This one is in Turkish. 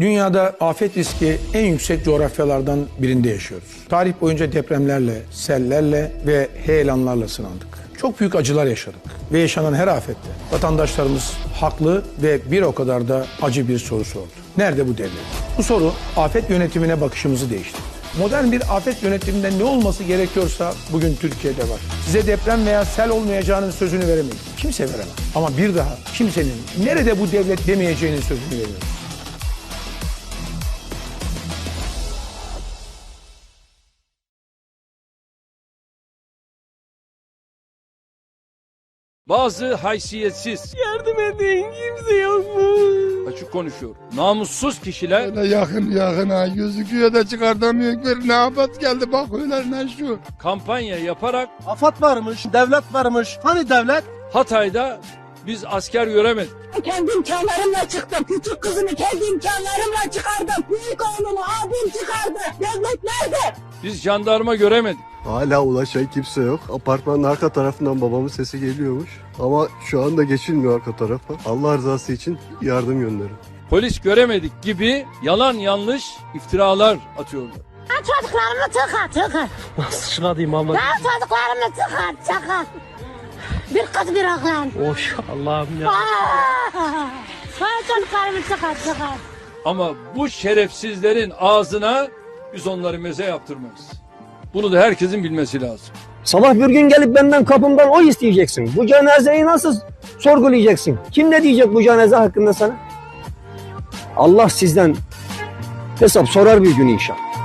Dünyada afet riski en yüksek coğrafyalardan birinde yaşıyoruz. Tarih boyunca depremlerle, sellerle ve heyelanlarla sınandık. Çok büyük acılar yaşadık ve yaşanan her afette vatandaşlarımız haklı ve bir o kadar da acı bir soru sordu. Nerede bu devlet? Bu soru afet yönetimine bakışımızı değiştirdi. Modern bir afet yönetiminde ne olması gerekiyorsa bugün Türkiye'de var. Size deprem veya sel olmayacağının sözünü veremeyiz. Kimse veremez. Ama bir daha kimsenin nerede bu devlet demeyeceğinin sözünü veriyoruz. Bazı haysiyetsiz, Yardım edin kimse yok mu? açık konuşuyor, namussuz kişiler Öyle yakın yakın ha gözüküyor da çıkartamıyor. Gör ne afet geldi bak öyle ne şu. kampanya yaparak Afat varmış, devlet varmış. Hani devlet? Hatay'da biz asker göremedik. Kendi imkanlarımla çıktım. Küçük kızımı kendi imkanlarımla çıkardım. Büyük oğlumu abim çıkardı. Devlet nerede? Biz jandarma göremedik. Hala ulaşan kimse yok. Apartmanın arka tarafından babamın sesi geliyormuş. Ama şu anda geçilmiyor arka tarafa. Allah rızası için yardım gönderin. Polis göremedik gibi yalan yanlış iftiralar atıyorlar. Ben çocuklarımı tıkar tıkar. Nasıl çıkartayım abla? Ben çocuklarımı tıkar tıkar. Bir kız bir oğlan. Oş Allah'ım ya. Ben çocuklarımı tıkar tıkar. Ama bu şerefsizlerin ağzına biz onları meze yaptırmayız. Bunu da herkesin bilmesi lazım. Sabah bir gün gelip benden kapımdan oy isteyeceksin. Bu cenazeyi nasıl sorgulayacaksın? Kim ne diyecek bu cenaze hakkında sana? Allah sizden hesap sorar bir gün inşallah.